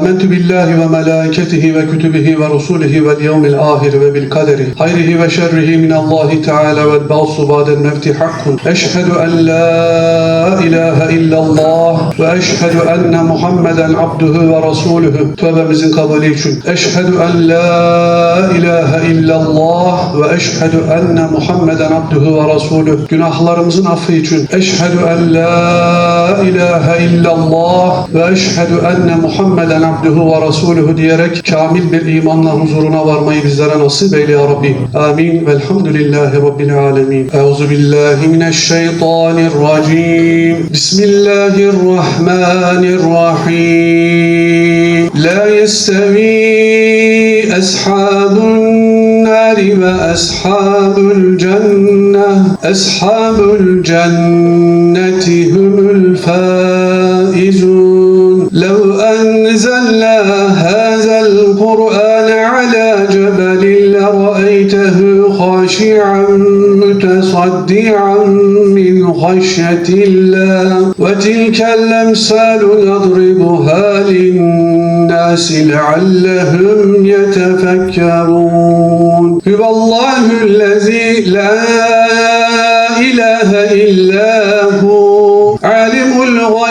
آمنت بالله وملائكته وكتبه ورسله واليوم الآخر وبالقدر خيره وشره من الله تعالى والبعث بعد الموت حق أشهد أن لا إله إلا الله وأشهد أن محمدا عبده ورسوله tövbemizin kabulü için Eşhedü en la ilahe illallah ve eşhedü enne Muhammeden abduhu ve resulü günahlarımızın affı için Eşhedü en la ilahe illallah ve eşhedü enne Muhammeden abduhu ve resulühü diyerek kamil bir imanla huzuruna varmayı bizlere nasip eyle ya Rabbi. Amin. Velhamdülillahi Rabbil alemin. Euzu billahi mineşşeytanirracim. Bismillahirrahmanirrahim. La yestevi ashabun nari ve ashabul cenneh. Ashabul cenneti humul faizun. Enzelna hazel Kur'an ala cebelin لرأيته خاشعا متصدعا من خشية الله. وتلك الأمثال نضربها للناس لعلهم يتفكرون. هو الله الذي لا إله إلا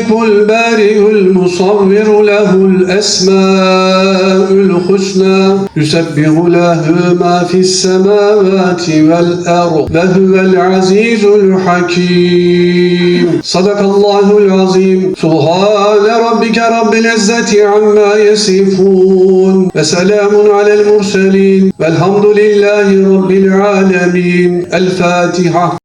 الخالق البارئ المصور له الأسماء الحسنى يسبح له ما في السماوات والأرض وهو العزيز الحكيم. صدق الله العظيم. سبحان ربك رب العزة عما يصفون. وسلام على المرسلين. والحمد لله رب العالمين. الفاتحة.